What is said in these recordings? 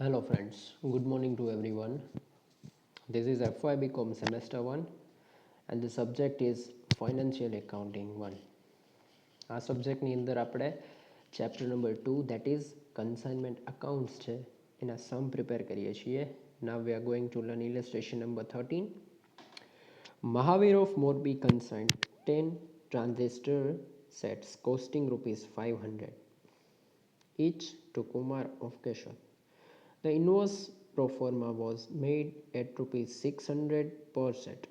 Hello friends, good morning to everyone. This is FY BCom semester 1 and the subject is financial accounting 1. આ સબ્જેક્ટની અંદર આપણે chapter number two that is consignment accounts છે એના સમ prepare કરીએ છીએ now we are going to learn illustration number thirteen Mahavir of Morbi consign ten transistor sets costing rupees five hundred each to Kumar of Keshar. The inverse pro forma was made at rupees 600 per set.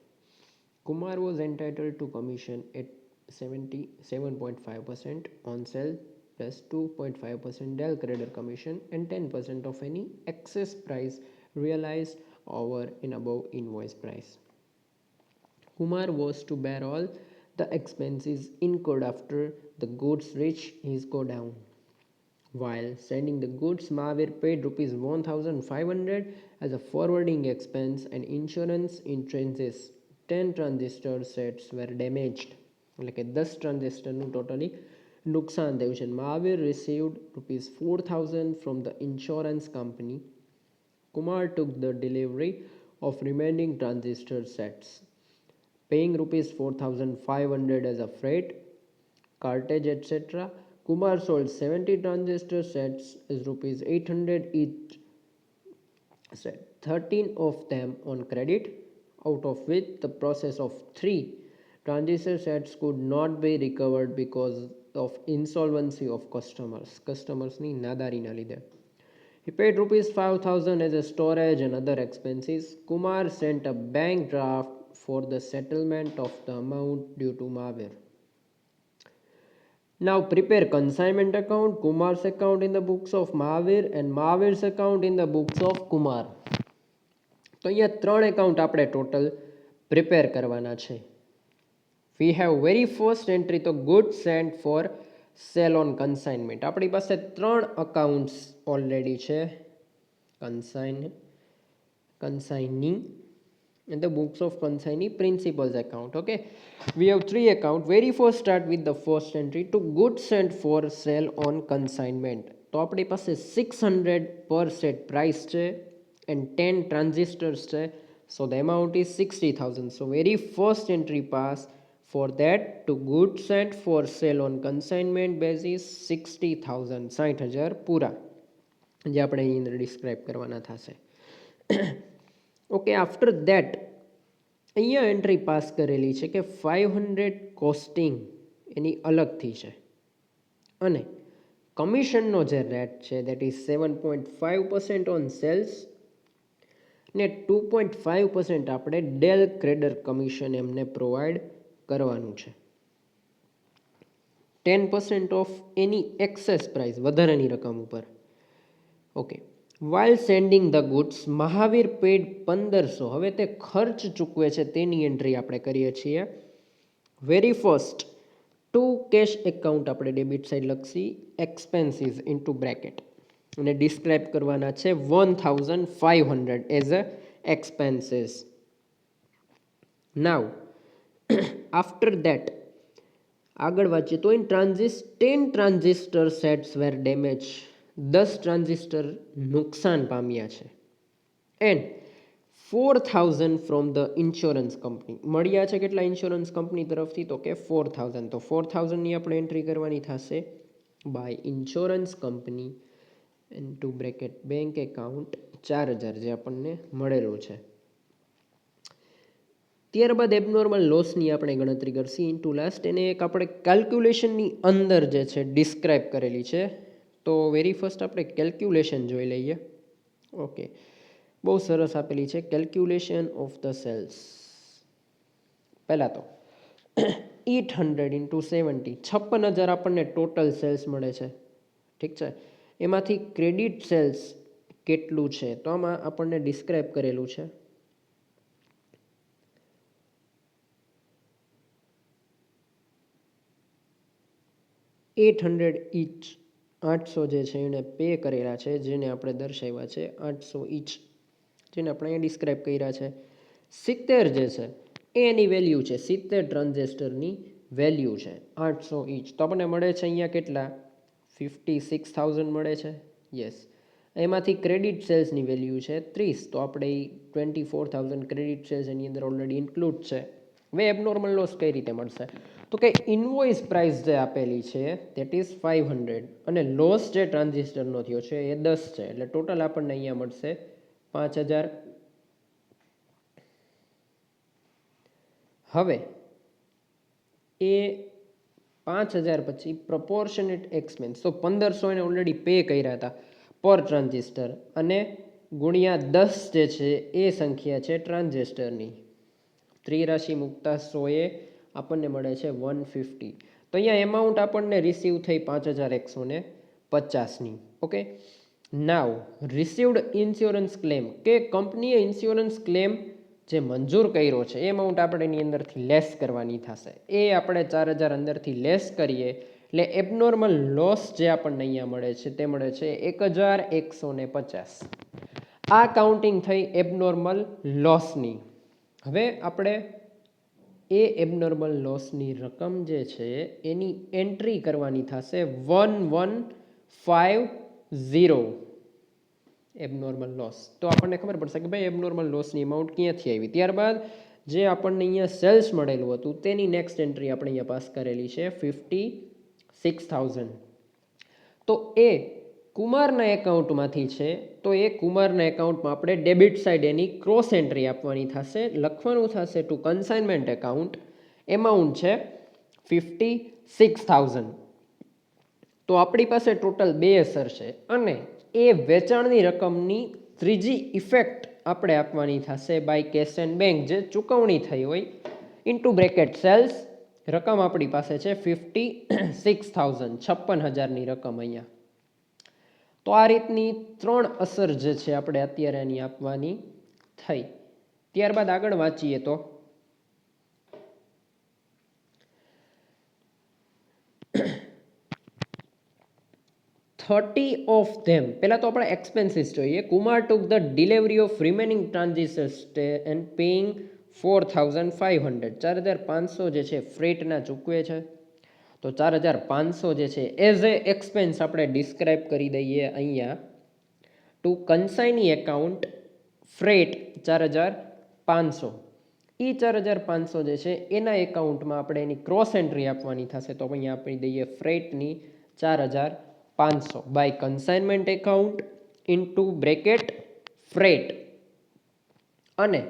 Kumar was entitled to commission at 77.5% on sale plus 2.5% Dell creditor commission and 10% of any excess price realized over and above invoice price. Kumar was to bear all the expenses incurred after the goods reached his godown While sending the goods, Mahavir paid rupees 1500 as a forwarding expense and insurance in transit. 10 transistor sets were damaged. એટલે કે દસ ટ્રાન્ઝિસ્ટરનું totally નુકસાન થયું છે Mahavir received rupees four thousand from the insurance company Kumar took the delivery of remaining transistor sets, paying rupees 4500 as a freight, cartage, etc. Kumar sold 70 transistor sets is rupees 800 each. Set 13 of them on credit out of which the process of 3 transistor sets could not be recovered because of insolvency of customers. Customers ni nadari na he paid rupees 5000 as a storage and other expenses. Kumar sent a bank draft for the settlement of the amount due to Mavir. Now prepare consignment account, Kumar's account in the books of Mahavir and Mahavir's account in the books of Kumar. તો અહીંયા ત્રણ account આપણે total prepare કરવાના છે we have very first entry તો good send for sale on consignment આપણી પાસે ત્રણ અકાઉન્ટ્સ ઓલરેડી છે કન્સાઇન કન્સાઇનિંગ in the books of consignee principals account, okay? We have three account. Very first, start with the first entry. To goods sent for sale on consignment. તો આપણી પાસે six hundred પર set price છે and ten transistors છે so the amount is sixty thousand so very first entry pass for that to good set for sale on consignment basis sixty thousand સાઠ હજાર પૂરા જે આપણે અહીં અંદર ડિસ્ક્રાઇબ કરવાના થશે. ઓકે આફ્ટર દેટ અહીંયા એન્ટ્રી પાસ કરેલી છે કે ફાઇવ હંડ્રેડ કોસ્ટિંગ એની અલગથી છે. અને કમિશનનો જે રેટ છે that is seven point five percent on sales ને ટુ પોઈન્ટ ફાઇવ પર્સન્ટ આપણે ડેલ ક્રેડર કમિશન એમને પ્રોવાઈડ કરવાનું છે. Ten percent of any excess price વધારાની રકમ ઉપર. Okay while sending the goods Mahavir paid પંદરસો. હવે તે ખર્ચ ચૂકવે છે, તેની એન્ટ્રી આપણે કરીએ છીએ. Very first to cash account આપણે ડેબિટ સાઈડ લખશી એક્સપેન્સીસ ઇન્ટુ બ્રેકેટ અને ડિસ્ક્રાઇબ કરવાના છે one thousand five hundred as a expenses now after that આગળ વાંચીએ, તો in transistor ten transistor sets were damage દસ ટ્રાન્ઝિસ્ટર નુકસાન પામ્યા છે. And four thousand from the insurance company મળ્યા છે કેટલા ઇન્સ્યોરન્સ કંપની તરફથી? તો કે ફોર થાઉઝન્ડ તો ફોર થાઉઝન્ડની આપણે એન્ટ્રી કરવાની થશે by insurance company and to bracket bank account ચાર હજાર જે આપણને મળેલું છે. ત્યારબાદ એબનોર્મલ લોસની આપણે ગણતરી કરશી. ઇન્ટુ લાસ્ટ એને એક આપણે કેલ્ક્યુલેશનની અંદર જે છે ડિસ્ક્રાઇબ કરેલી છે. તો વેરી ફર્સ્ટ આપણે કેલ્ક્યુલેશન જોઈ લઈએ. ઓકે બહુ સરસ આપેલી છે કેલ્ક્યુલેશન ઓફ ધ સેલ્સ પહેલાં તો એટ હંડ્રેડ ઇન્ટુ સેવન્ટી છપ્પન હજાર આપણને ટોટલ સેલ્સ મળે છે. ઠીક છે? એમાંથી ક્રેડિટ સેલ્સ કેટલું છે? તો આમાં આપણને ડિસ્ક્રાઇબ કરેલું છે. એટ હંડ્રેડ ઇચ આઠસો જે છે એણે પે કરેલા છે, જેને આપણે દર્શાવ્યા છે આઠસો ઇચ જેને આપણે અહીંયા ડિસ્ક્રાઇબ કર્યા છે. સિત્તેર જે છે, એ એની વેલ્યુ છે. સિત્તેર ટ્રાન્ઝેસ્ટરની વેલ્યુ છે. આઠસો ઇચ તો આપણને મળે છે અહીંયા કેટલા? ફિફ્ટી સિક્સ થાઉઝન્ડ મળે છે. યસ એમાંથી ક્રેડિટ સેલ્સની વેલ્યુ છે ત્રીસ. તો આપણે twenty four thousand credit sales એની અંદર ઓલરેડી ઇન્ક્લુડ છે. હવે એબનોર્મલ લોસ કઈ રીતે મળશે? તો કે ઇન્વોઇસ પ્રાઇસ જે આપેલી છે દેટ ઇઝ ફાઇવ હંડ્રેડ અને લોસ જે ટ્રાન્ઝિસ્ટરનો થયો છે, એ દસ છે. એટલે ટોટલ આપણને અહીંયા મળશે પાંચ હજાર. હવે, એ પાંચ હજાર પછી પ્રપોર્શનેટ એક્સપેન્સ તો પંદરસો એને ઓલરેડી પે કર્યા હતા પર ટ્રાન્ઝિસ્ટર અને ગુણ્યા દસ જે છે, એ સંખ્યા છે ટ્રાન્ઝિસ્ટરની ત્રિરાશિ મૂકતા સોએ આપણને મળે છે વન ફિફ્ટી. તો અહીંયા એમાઉન્ટ આપણને રિસીવ થઈ પાંચ હજાર એકસો ને પચાસની. Okay now received insurance claim કે કંપનીએ ઇન્સ્યોરન્સ ક્લેમ જે મંજૂર કર્યો છે, એ અમાઉન્ટ આપણે એની અંદરથી લેસ કરવાની થશે. એ આપણે ચાર હજાર અંદરથી લેસ કરીએ, એટલે એબનોર્મલ લોસ જે આપણને અહીંયા મળે છે, તે મળે છે એક હજાર એકસો ને પચાસ. આ કાઉન્ટિંગ થઈ એબનોર્મલ લોસની હવે આપણે એ એબનોર્મલ લોસની રકમ જે છે, એની એન્ટ્રી કરવાની થશે one one five zero abnormal loss તો આપણને ખબર પડશે કે ભાઈ એબનોર્મલ લોસની અમાઉન્ટ ક્યાંથી આવી? ત્યારબાદ જે આપણને અહીંયા સેલ્સ મળેલું હતું, તેની નેક્સ્ટ એન્ટ્રી આપણે અહીંયા પાસ કરેલી છે ફિફ્ટી સિક્સ થાઉઝન્ડ તો એ કુમારના એકાઉન્ટમાંથી છે, તો એ કુમારના એકાઉન્ટમાં આપણે ડેબિટ સાઈડ એની ક્રોસ એન્ટ્રી આપવાની થશે. લખવાનું થશે ટુ કન્સાઇનમેન્ટ એકાઉન્ટ એમાઉન્ટ છે ફિફ્ટી સિક્સ થાઉઝન્ડ તો આપણી પાસે ટોટલ બે અસર છે અને એ વેચાણની રકમની ત્રીજી ઇફેક્ટ આપણે આપવાની થશે બાય કેશ એન્ડ બેંક જે ચૂકવણી થઈ હોય ઇન્ટુ બ્રેકેટ સેલ્સ રકમ આપણી પાસે છે ફિફ્ટી સિક્સ થાઉઝન્ડ છપ્પન હજારની રકમ અહીંયા. તો આ રીતની ત્રણ અસર જે છે આપણે અત્યારે એની આપવાની થઈ. ત્યારબાદ આગળ વાંચીએ તો. Thirty of them. પહેલાં તો આપણે એક્સપેન્સીસ જોઈએ. Kumar took the delivery of remaining transistors and paying four thousand five hundred. ચાર હજાર પાંચસો જે છે ફ્રેટના ચૂકવે છે. તો ચાર હજાર પાંચસો જે છે એઝ એ એક્સપેન્સ આપણે ડિસ્ક્રાઇબ કરી દઈએ અહીંયા. ટુ કન્સાઇની એકાઉન્ટ ફ્રેટ ચાર હજાર પાંચસો. એ ચાર હજાર પાંચસો જે છે, એના એકાઉન્ટમાં આપણે એની ક્રોસ એન્ટ્રી આપવાની થશે. તો અહીંયા આપણી દઈએ ફ્રેટની ચાર હજાર પાંચસો. By consignment account into bracket freight અને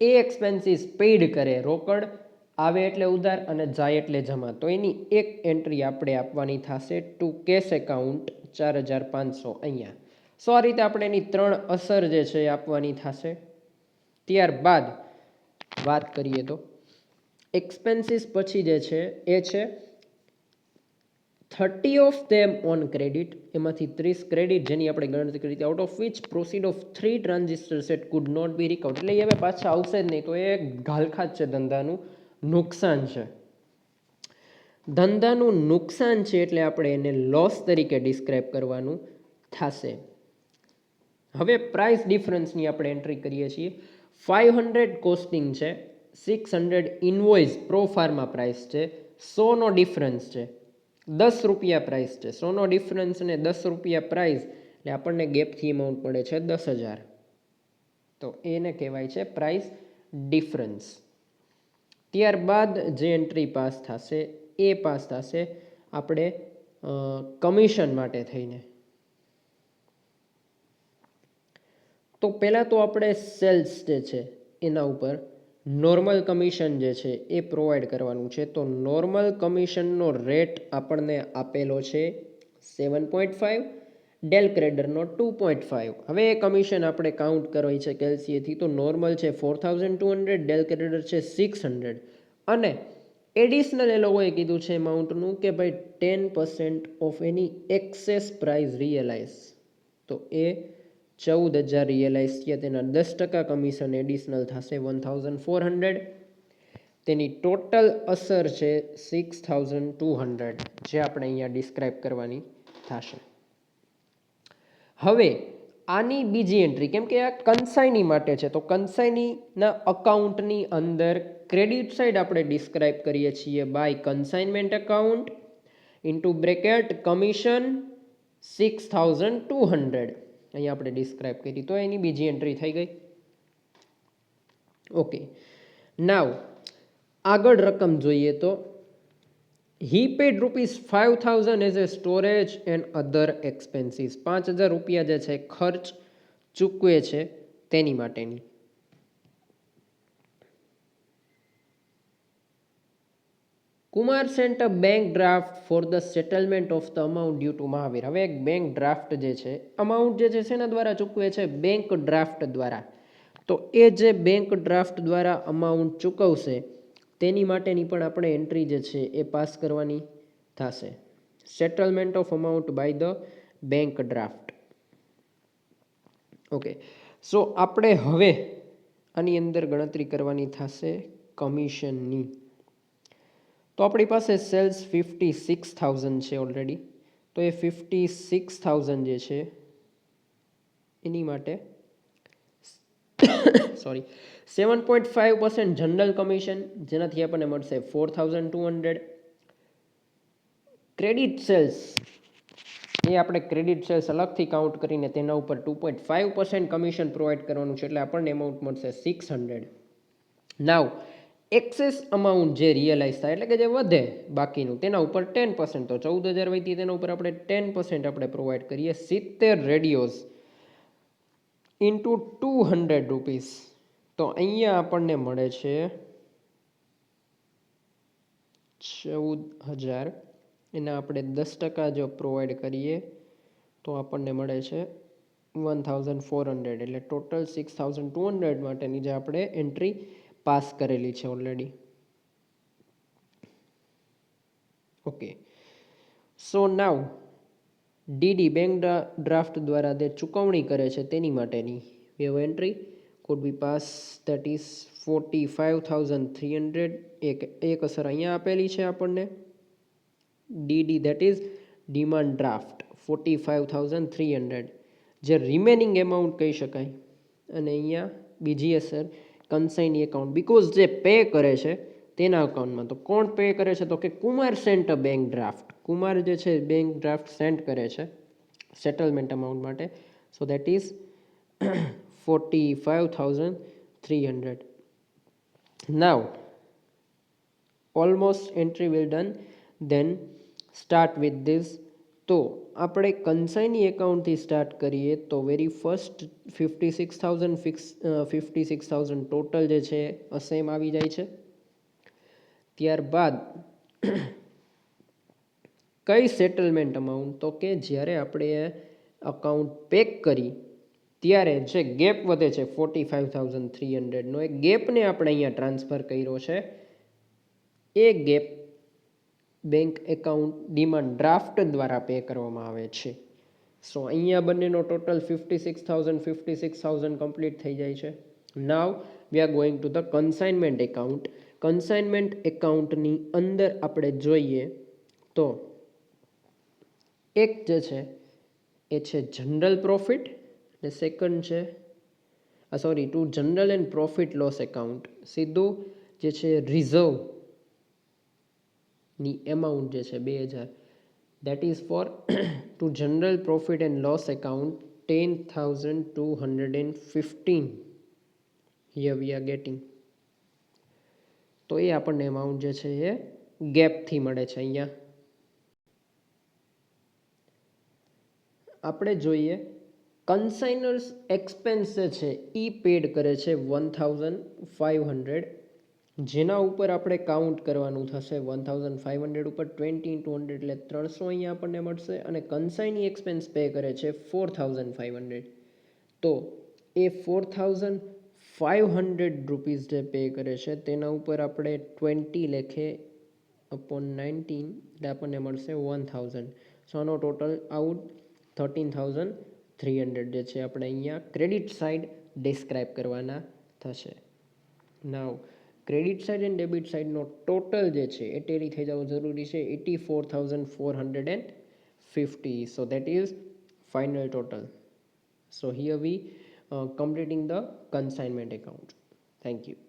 એ એક્સપેન્સીસ પેઇડ કરે રોકડ આવે એટલે ઉધાર અને જાય એટલે જમા. તો એની એક એન્ટ્રી આપણે આપવાની થશે ટુ કેશ એકાઉન્ટ ચાર હજાર પાંચસો અહીંયા. સો આ રીતે આપણે એની ત્રણ અસર જે છે એ આપવાની થશે. ત્યારબાદ વાત કરીએ તો એક્સપેન્સીસ પછી જે છે એ છે thirty of them on credit એમાંથી ત્રીસ ક્રેડિટ જેની આપણે ગણતરી કરી હતી. Out of which proceed of three transistor set could not be recovered એટલે એ હવે પાછા આવશે જ નહીં. તો એ ઘાલખાત છે ધંધાનું. નુકસાન છે. ધંધાનું નુકસાન છે એટલે આપણે એને લોસ તરીકે ડિસ્ક્રાઇબ કરવાનું થશે. હવે પ્રાઇસ ડિફરન્સની આપણે એન્ટ્રી કરીએ છીએ. ફાઇવ હંડ્રેડ કોસ્ટિંગ છે six hundred invoice pro forma price છે સોનો ડિફરન્સ છે, દસ રૂપિયા પ્રાઇસ છે. સોનો ડિફરન્સ અને દસ રૂપિયા પ્રાઇસ એટલે આપણને ગેપથી અમાઉન્ટ પડે છે દસ હજાર. તો એને કહેવાય છે પ્રાઇસ ડિફરન્સ ત્યારબાદ જે એન્ટ્રી પાસ થશે, એ પાસ થશે, આપણે કમિશન માટે થઈને. તો પહેલાં તો આપણે સેલ્સ જે છે, એના ઉપર નોર્મલ કમિશન જે છે, એ પ્રોવાઈડ કરવાનું છે. તો નોર્મલ કમિશનનો રેટ આપણને આપેલો છે સેવન પોઈન્ટ ફાઇવ ડેલ ક્રેડરનો ટુ પોઈન્ટ ફાઇવ હવે એ કમિશન આપણે કાઉન્ટ કરવી છે કેલ્સીએથી તો નોર્મલ છે four thousand two hundred del credere છે સિક્સ હંડ્રેડ અને એડિશનલ એ લોકોએ કીધું છે એમાઉન્ટનું કે ભાઈ ten percent of any excess price realise તો એ ચૌદ હજાર રિયલાઇઝ થયા, તેના દસ ટકા કમિશન એડિશનલ થશે વન થાઉઝન્ડ ફોર હંડ્રેડ તેની ટોટલ અસર છે સિક્સ થાઉઝન્ડ ટુ હંડ્રેડ જે આપણે અહીંયા ડિસ્ક્રાઇબ કરવાની થશે. હવે આની બીજી એન્ટ્રી કેમ કે આ કન્સાઈની માટે છે, તો કન્સાઈનીના અકાઉન્ટની અંદર ક્રેડિટ સાઇડ આપણે ડિસ્ક્રાઇબ કરીએ છીએ by consignment account into bracket commission six thousand two hundred અહીંયા આપણે ડિસ્ક્રાઇબ કરી, તો એની બીજી એન્ટ્રી થઈ ગઈ. ઓકે નાવ આગળ રકમ જોઈએ તો he paid rupees five thousand as a storage and other expenses પાંચ હજાર રૂપિયા જે છે, ખર્ચ ચૂકવે છે તેની માટેની. Kumar sent a bank draft for the settlement of the amount due to Mahavir. હવે એક બેંક ડ્રાફ્ટ જે છે, અમાઉન્ટ જે છે શેના દ્વારા ચૂકવે છે? બેંક ડ્રાફ્ટ દ્વારા. તો એ જે બેંક ડ્રાફ્ટ દ્વારા અમાઉન્ટ ચૂકવશે તેની માટેની પણ આપણે એન્ટ્રી જે છે એ પાસ કરવાની થશે. Settlement of amount by the bank draft okay so આપણે હવે આની અંદર ગણતરી કરવાની થશે કમિશનની તો આપણી પાસે સેલ્સ ફિફ્ટી સિક્સ થાઉઝન્ડ છે ઓલરેડી તો એ ફિફ્ટી સિક્સ થાઉઝન્ડ જે છે, એની માટે sorry seven point five percent general commission જેનાથી આપણને મળશે four thousand two hundred credit sales એ આપણે ક્રેડિટ સેલ્સ અલગથી કાઉન્ટ કરીને તેના ઉપર two point five percent commission provide કરવાનું છે એટલે આપણને એમાઉન્ટ મળશે six hundred now excess amount જે રિયલાઇઝ થાય એટલે કે જે વધે બાકીનું, તેના ઉપર ટેન પર્સન્ટ તો ચૌદ હજાર વહીતી તેના ઉપર આપણે ટેન પર્સન્ટ આપણે પ્રોવાઈડ કરીએ. સિત્તેર radios into two hundred rupees તો અહીંયા આપણને મળે છે ચૌદ હજાર. એના આપણે દસ ટકા જો પ્રોવાઈડ કરીએ, તો આપણને મળે છે વન થાઉઝન્ડ ફોર હંડ્રેડ. એટલે total six thousand two hundred માટેની જે આપણે એન્ટ્રી પાસ કરેલી છે already okay so now DD bank draft દ્વારા જે ચૂકવણી કરે છે તેની માટેની. We've entry could be pass that is forty five thousand three hundred એક એક અસર અહીંયા આપેલી છે આપણને. DD that is demand draft forty five thousand three hundred જે રિમેનિંગ એમાઉન્ટ કહી શકાય. અને અહીંયા બીજી અસર કન્સાઇની એકાઉન્ટ બિકોઝ જે પે કરે છે તેના અકાઉન્ટમાં તો કોણ પે કરે છે? તો કે Kumar sent bank draft Kumar જે છે બેંક ડ્રાફ્ટ સેન્ડ કરે છે સેટલમેન્ટ અમાઉન્ટ માટે. So that is forty five thousand three hundred now almost entry will done then start with this તો આપણે કન્સાઈની એકાઉન્ટથી સ્ટાર્ટ કરીએ તો very first fifty six thousand fix fifty six thousand total જે છે અસેમ આવી જાય છે. ત્યારબાદ કઈ સેટલમેન્ટ અમાઉન્ટ તો કે જ્યારે આપણે અકાઉન્ટ પેક કરી, ત્યારે જે ગેપ વધે છે ફોર્ટી ફાઇવ થાઉઝન્ડ થ્રી હંડ્રેડનો એ ગેપને આપણે અહીંયા ટ્રાન્સફર કર્યો છે. એ gap bank account demand draft દ્વારા પે કરવામાં આવે છે. સો અહીંયા બંનેનો total fifty six thousand fifty six thousand complete થઈ જાય છે. Now we are going to the consignment account consignment એકાઉન્ટની અંદર આપણે જોઈએ તો એક જે છે, એ છે જનરલ પ્રોફિટ ને સેકન્ડ છે sorry to general and profit loss account સીધું જે છે રિઝર્વની એમાઉન્ટ જે છે બે હજાર. That is for to general profit and loss account ten thousand two hundred and fifteen here we are getting તો એ આપણને એમાઉન્ટ જે છે એ ગેપથી મળે છે અહીંયા. આપણે જોઈએ કન્સાઇનર્સ એક્સપેન્સ છે એ પેડ કરે છે વન થાઉઝન્ડ ફાઇવ હંડ્રેડ જેના ઉપર આપણે કાઉન્ટ કરવાનું થશે વન થાઉઝન્ડ ફાઇવ હંડ્રેડ ઉપર ટ્વેન્ટી ઇન્ટુ હંડ્રેડ એટલે ત્રણસો અહીંયા આપણને મળશે અને કન્સાઇની એક્સપેન્સ પે કરે છે ફોર થાઉઝન્ડ ફાઇવ હંડ્રેડ તો એ four thousand five hundred rupees જે પે કરે છે, તેના ઉપર આપણે ટ્વેન્ટી લેખે અપોન નાઇન્ટીન એટલે આપણને મળશે વન થાઉઝન્ડ સો આનો total out thirteen thousand three hundred જે છે આપણે અહીંયા ક્રેડિટ સાઇડ ડિસ્ક્રાઇબ કરવાના થશે. Now credit side and debit સાઇડનો total જે છે એ ટેરી થઈ જવું જરૂરી છે eighty four thousand four hundred and fifty so that is final total so here we completing the consignment account. Thank you.